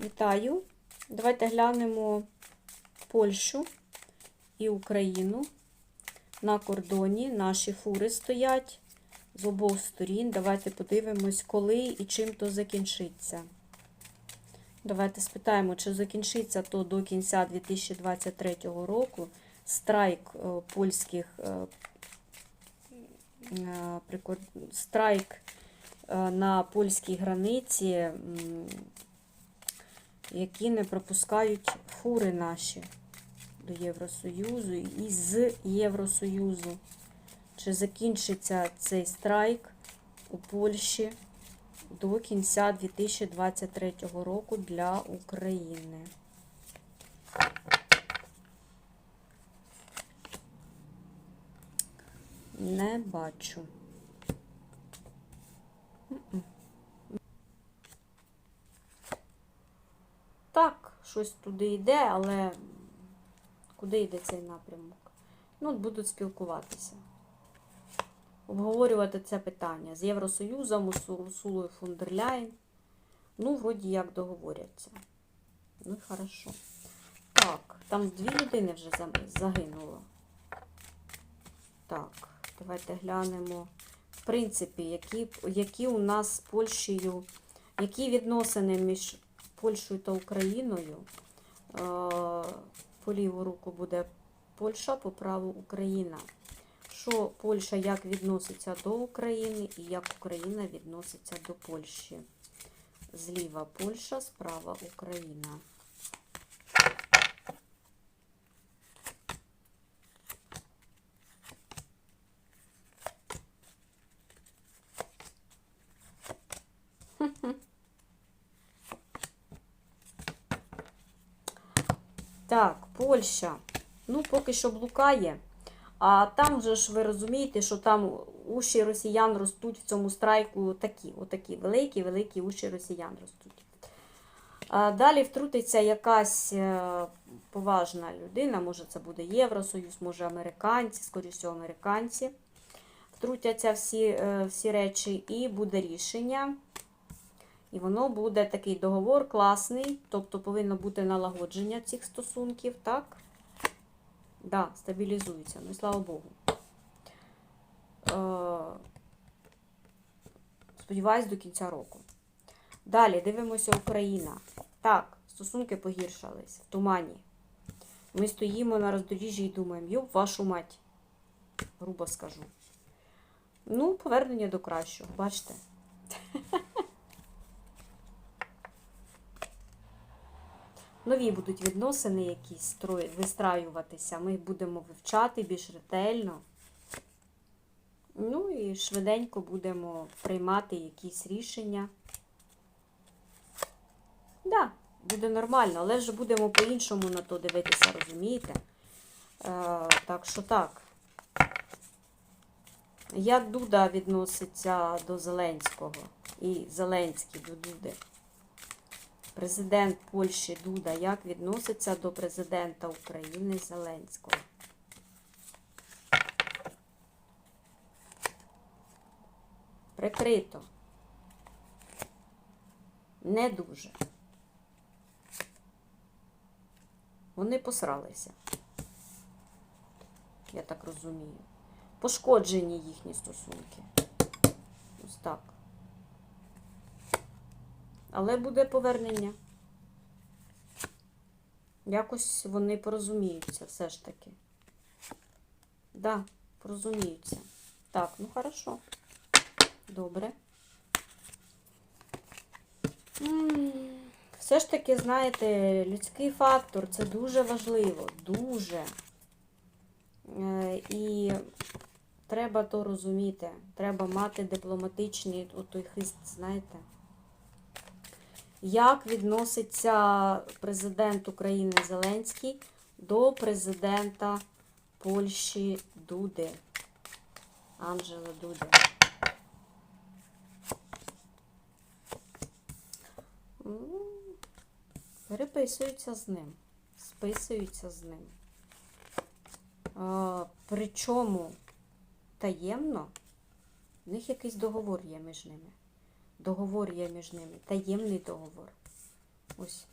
Вітаю! Давайте глянемо Польщу і Україну. На кордоні наші фури стоять з обох сторін. Давайте подивимось, коли і чим то закінчиться. Давайте спитаємо, чи закінчиться то до кінця 2023 року страйк е, польських е, е, страйк на польській границі, які не пропускають фури наші до Євросоюзу і з Євросоюзу. Чи закінчиться цей страйк у Польщі до кінця 2023 року для України? Не бачу. М-м. Так, щось туди йде, але куди йде цей напрямок? Ну, будуть спілкуватися. Обговорювати це питання з Євросоюзом, Урсулою фон дер Ну, вроді як договоряться. Ну, хорошо. Так, там дві людини вже загинуло. Так, давайте глянемо. В принципі, які, які у нас з Польщею, які відносини між Польщею та Україною. Е, По ліву руку буде Польща, по праву Україна. Що Польща як відноситься до України і як Україна відноситься до Польщі. Зліва Польща, справа Україна. Так, Польща. Ну, поки що блукає. А там вже ж ви розумієте, що там уші росіян ростуть в цьому страйку такі, отакі великі-великі уші росіян ростуть. А далі втрутиться якась е, поважна людина, може це буде Євросоюз, може американці, скоріше американці. Втрутяться всі, е, всі речі, і буде рішення. І воно буде такий договор класний, тобто повинно бути налагодження цих стосунків, так? Да, стабілізується. Ну і слава Богу. Е, Сподіваюсь, до кінця року. Далі дивимося Україна. Так, стосунки погіршались в тумані. Ми стоїмо на роздоріжжі і думаємо, йоп, вашу мать, грубо скажу. Ну, повернення до кращого, бачите? Нові будуть відносини якісь вистраюватися. Ми будемо вивчати більш ретельно. Ну і швиденько будемо приймати якісь рішення. Так, да, буде нормально, але ж будемо по-іншому на то дивитися, розумієте? Е, так що так. Як Дуда відноситься до Зеленського і Зеленський до Дуди? Президент Польщі Дуда як відноситься до президента України Зеленського? Прикрито. Не дуже. Вони посралися. Я так розумію. Пошкоджені їхні стосунки. Ось так. Але буде повернення. Якось вони порозуміються все ж таки. Да, порозуміються. Так, ну хорошо. Добре. Все ж таки, знаєте, людський фактор це дуже важливо. Дуже. Е, І треба то розуміти. Треба мати дипломатичний отой хист, знаєте. Як відноситься президент України Зеленський до президента Польщі Дуди? Анджела Дуди. Переписуються з ним. Списуються з ним. Причому таємно в них якийсь договор є між ними. Договор є між ними. Таємний договор. Ось.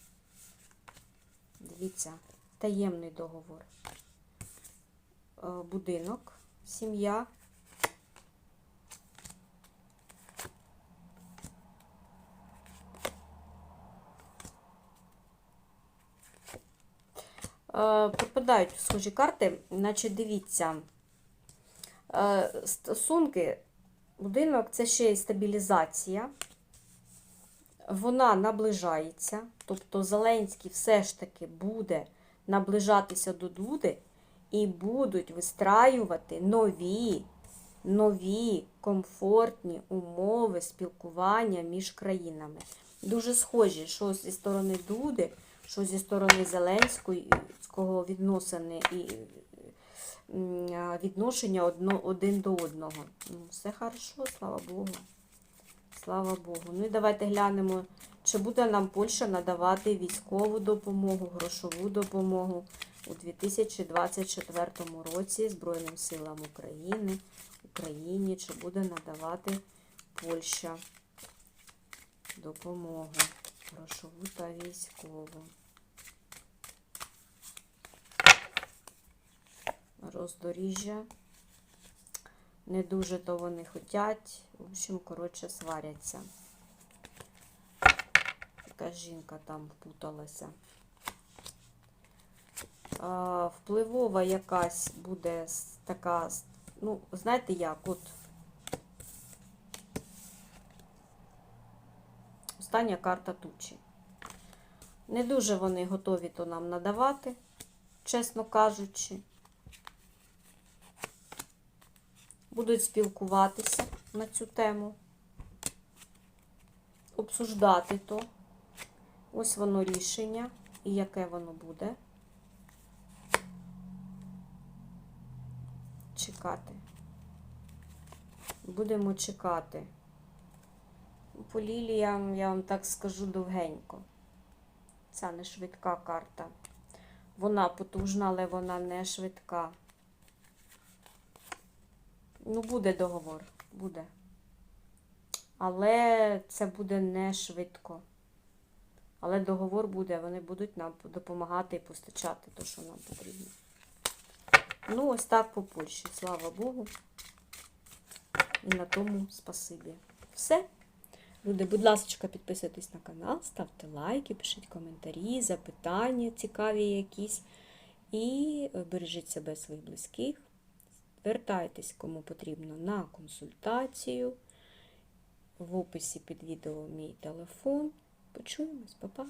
Дивіться, таємний договор. Е, Будинок, сім'я. Е, Попадають схожі карти, значить, дивіться. Е, Стосунки, будинок це ще й стабілізація. Вона наближається. Тобто Зеленський все ж таки буде наближатися до Дуди і будуть вистраювати нові, нові комфортні умови спілкування між країнами. Дуже схожі, що зі сторони Дуди, що зі сторони Зеленського відносини і відношення один до одного. Ну, все хорошо, слава Богу. Слава Богу. Ну і давайте глянемо, чи буде нам Польща надавати військову допомогу, грошову допомогу у 2024 році Збройним силам України, Україні, чи буде надавати Польща допомогу грошову та військову. Роздоріжжя. Не дуже то вони хотять. В общем, коротше, сваряться. Яка жінка там впуталася. Впливова якась буде така, ну, знаєте як, от остання карта тучі. Не дуже вони готові то нам надавати, чесно кажучи. Будуть спілкуватися на цю тему, обсуждати то. Ось воно рішення і яке воно буде. Чекати. Будемо чекати. По ліліям, я вам так скажу, довгенько. Це не швидка карта. Вона потужна, але вона не швидка. Ну, буде договор, буде. Але це буде не швидко. Але договор буде, вони будуть нам допомагати і постачати те, що нам потрібно. Ну, ось так по Польщі, слава Богу. І на тому спасибі. Все. Люди, будь ласка, підписуйтесь на канал, ставте лайки, пишіть коментарі, запитання цікаві якісь. І бережіть себе своїх близьких. Звертайтесь, кому потрібно, на консультацію. В описі під відео мій телефон. Почуємось, па-па!